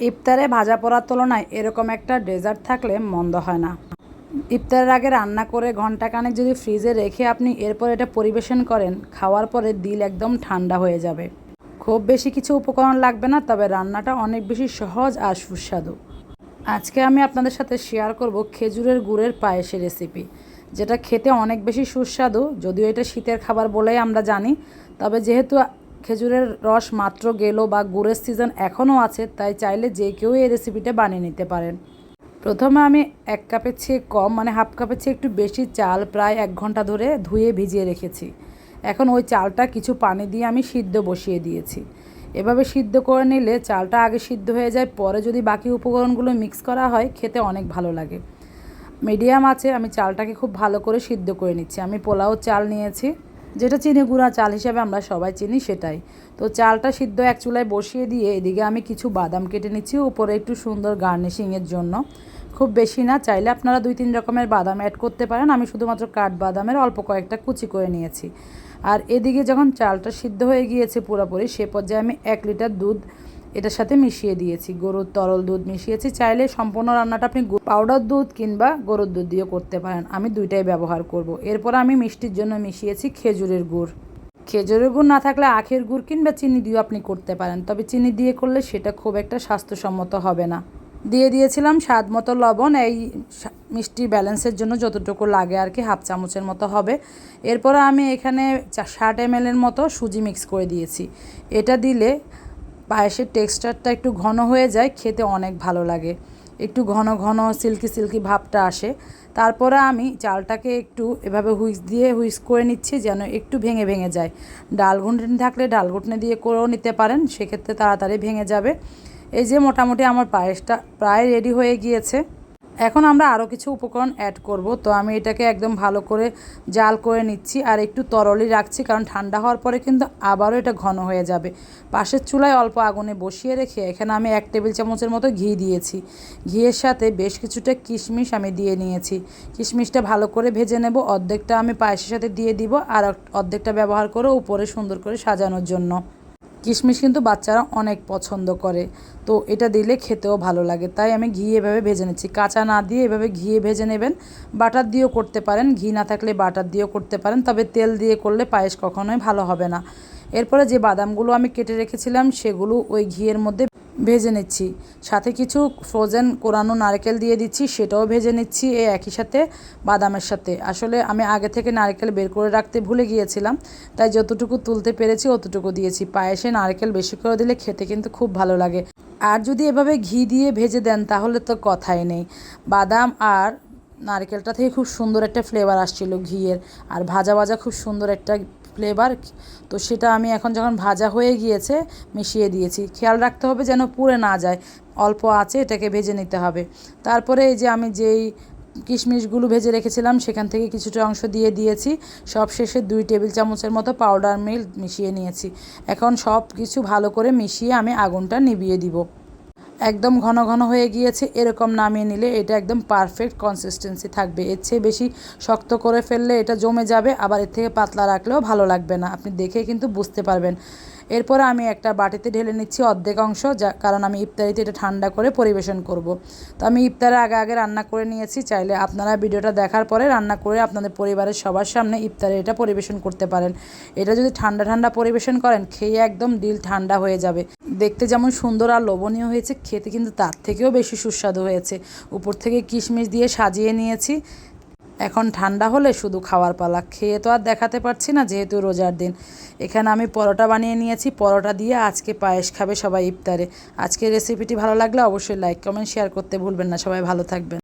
ইফতারে ভাজা পোড়ার তুলনায় এরকম একটা ডেজার্ট থাকলে মন্দ হয় না। ইফতারের আগে রান্না করে ঘন্টাখানেক যদি ফ্রিজে রেখে আপনি এরপর এটা পরিবেশন করেন, খাওয়ার পরে দিল একদম ঠান্ডা হয়ে যাবে। খুব বেশি কিছু উপকরণ লাগবে না, তবে রান্নাটা অনেক বেশি সহজ আর সুস্বাদু। আজকে আমি আপনাদের সাথে শেয়ার করব খেজুরের গুড়ের পায়েসের রেসিপি যেটা খেতে অনেক বেশি সুস্বাদু, যদিও এটা শীতের খাবার বলেই আমরা জানি, তবে যেহেতু খেজুরের রস মাত্র গেলো বা গুড়ের সিজন এখনও আছে, তাই চাইলে যে কেউ এই রেসিপিটা বানিয়ে নিতে পারেন। প্রথমে আমি এক কাপের চেয়ে কম মানে হাফ কাপের চেয়ে একটু বেশি চাল প্রায় এক ঘণ্টা ধরে ধুয়ে ভিজিয়ে রেখেছি। এখন ওই চালটা কিছু পানি দিয়ে আমি সিদ্ধ বসিয়ে দিয়েছি। এভাবে সিদ্ধ করে নিলে চালটা আগে সিদ্ধ হয়ে যায়, পরে যদি বাকি উপকরণগুলো মিক্স করা হয়, খেতে অনেক ভালো লাগে। মিডিয়াম আছে, আমি চালটাকে খুব ভালো করে সিদ্ধ করে নিচ্ছি। আমি পোলাও চাল নিয়েছি। যেটা চিনি গুঁড়া চাল হিসাবে আমরা সবাই চিনি সেটাই। তো চালটা সিদ্ধ এক চুলায় বসিয়ে দিয়ে এদিকে আমি কিছু বাদাম কেটে নিচ্ছি, উপরে একটু সুন্দর গার্নিশিংয়ের জন্য। খুব বেশি না, চাইলে আপনারা দুই তিন রকমের বাদাম অ্যাড করতে পারেন। আমি শুধুমাত্র কাঠ বাদামের অল্প কয়েকটা কুচি করে নিয়েছি। আর এদিকে যখন চালটা সিদ্ধ হয়ে গিয়েছে পুরোপুরি, সে পর্যায়ে আমি এক লিটার দুধ এটার সাথে মিশিয়ে দিয়েছি। গরুর তরল দুধ মিশিয়েছি। চাইলে সম্পূর্ণ রান্নাটা আপনি পাউডার দুধ কিংবা গরুর দুধ দিয়েও করতে পারেন। আমি দুইটাই ব্যবহার করব। এরপর আমি মিষ্টির জন্য মিশিয়েছি খেজুরের গুড়। খেজুরের গুড় না থাকলে আখের গুড় কিংবা চিনি দিয়েও আপনি করতে পারেন। তবে চিনি দিয়ে করলে সেটা খুব একটা স্বাস্থ্যসম্মত হবে না। দিয়ে দিয়েছিলাম স্বাদ মতো লবণ। এই মিষ্টির ব্যালেন্সের জন্য যতটুকু লাগে আর কি হাফ চামচের মতো হবে। এরপরে আমি এখানে ষাট এম মতো সুজি মিক্স করে দিয়েছি। এটা দিলে পায়েসের টেক্সচারটা একটু ঘন হয়ে যায়, খেতে অনেক ভালো লাগে। একটু ঘন ঘন সিল্কি সিল্কি ভাবটা আসে। তারপরে আমি চালটাকে একটু এভাবে হুইস দিয়ে হুইস করে নিচ্ছি যেন একটু ভেঙে ভেঙে যায়। ডাল ঘুটনি থাকলে ডাল ঘুটনি দিয়ে করেও নিতে পারেন, সেক্ষেত্রে তাড়াতাড়ি ভেঙে যাবে। এই যে মোটামুটি আমার পায়েসটা প্রায় রেডি হয়ে গিয়েছে। এখন আমরা আরও কিছু উপকরণ অ্যাড করব। তো আমি এটাকে একদম ভালো করে জাল করে নিচ্ছি আর একটু তরলই রাখছি, কারণ ঠান্ডা হওয়ার পরে কিন্তু আবারও এটা ঘন হয়ে যাবে। পাশের চুলায় অল্প আগুনে বসিয়ে রেখে এখানে আমি এক টেবিল চামচের মতো ঘি দিয়েছি। ঘিয়ের সাথে বেশ কিছুটা কিশমিশ আমি দিয়ে নিয়েছি। কিশমিশটা ভালো করে ভেজে নেব। অর্ধেকটা আমি পায়েসের সাথে দিয়ে দিব আর অর্ধেকটা ব্যবহার করে উপরে সুন্দর করে সাজানোর জন্য। কিশমিশ কিন্তু বাচ্চারা অনেক পছন্দ করে। তো এটা দিলে খেতেও ভালো লাগে। তাই আমি ঘি এভাবে ভেজে নিচ্ছি। কাঁচা না দিয়ে এভাবে ঘিয়ে ভেজে নেবেন। বাটার দিয়েও করতে পারেন। ঘি না থাকলে বাটার দিয়েও করতে পারেন। তবে তেল দিয়ে করলে পায়েস কখনোই ভালো হবে না। এরপরে যে বাদামগুলো আমি কেটে রেখেছিলাম, সেগুলো ওই ঘিয়ের মধ্যে ভেজে নিচ্ছি। সাথে কিছু ফ্রোজেন কোরানো নারকেল দিয়ে দিচ্ছি, সেটাও ভেজে নিচ্ছি এই একই সাথে বাদামের সাথে। আসলে আমি আগে থেকে নারকেল বের করে রাখতে ভুলে গিয়েছিলাম, তাই যতটুকু তুলতে পেরেছি অতটুকু দিয়েছি। পায়েসে নারকেল বেশি করে দিলে খেতে কিন্তু খুব ভালো লাগে। আর যদি এভাবে ঘি দিয়ে ভেজে দেন, তাহলে তো কথাই নেই। বাদাম আর নারকেলটা থেকে খুব সুন্দর একটা ফ্লেভার আসছিল ঘিয়ের, আর ভাজা ভাজা খুব সুন্দর একটা ফ্লেভার তো সেটা আমি এখন যখন ভাজা হয়ে গিয়েছে, মিশিয়ে দিয়েছি। খেয়াল রাখতে হবে যেন পুড়ে না যায়। অল্প আছে, এটাকে ভেজে নিতে হবে। তারপরে এই যে আমি যেই কিশমিশগুলো ভেজে রেখেছিলাম, সেখান থেকে কিছুটা অংশ দিয়ে দিয়েছি। সব শেষে দুই টেবিল চামচের মতো পাউডার মিল্ক মিশিয়ে নিয়েছি। এখন সব কিছু ভালো করে মিশিয়ে আমি আগুনটা নিভিয়ে দিব। একদম ঘন ঘন হয়ে গিয়েছে, এরকম নামিয়ে নিলে এটা একদম পারফেক্ট কনসিস্টেন্সি থাকবে। এর চেয়ে বেশি শক্ত করে ফেললে এটা জমে যাবে, আবার এর থেকে পাতলা রাখলেও ভালো লাগবে না। আপনি দেখে কিন্তু বুঝতে পারবেন। এরপরে আমি একটা বাটিতে ঢেলে নিচ্ছি অর্ধেক অংশ, যা কারণ আমি ইফতারিতে এটা ঠান্ডা করে পরিবেশন করব। তো আমি ইফতারে আগে আগে রান্না করে নিয়েছি, চাইলে আপনারা ভিডিওটা দেখার পরে রান্না করে আপনাদের পরিবারের সবার সামনে ইফতারে এটা পরিবেশন করতে পারেন। এটা যদি ঠান্ডা ঠান্ডা পরিবেশন করেন, খেয়ে একদম ডিল ঠান্ডা হয়ে যাবে। দেখতে যেমন সুন্দর আর লোভনীয় হয়েছে, খেতে কিন্তু তার থেকেও বেশি সুস্বাদু হয়েছে। উপর থেকে কিশমিশ দিয়ে সাজিয়ে নিয়েছি। এখন ঠান্ডা হলে শুধু খাওয়ার পালা। খেয়ে তো আর দেখাতে পারছি না যেহেতু রোজার দিন। এখানে আমি পরোটা বানিয়ে নিয়েছি, পরোটা দিয়ে আজকে পায়েস খাবে সবাই ইফতারে। আজকে রেসিপিটি ভালো লাগলে অবশ্যই লাইক কমেন্ট শেয়ার করতে ভুলবেন না। সবাই ভালো থাকবেন।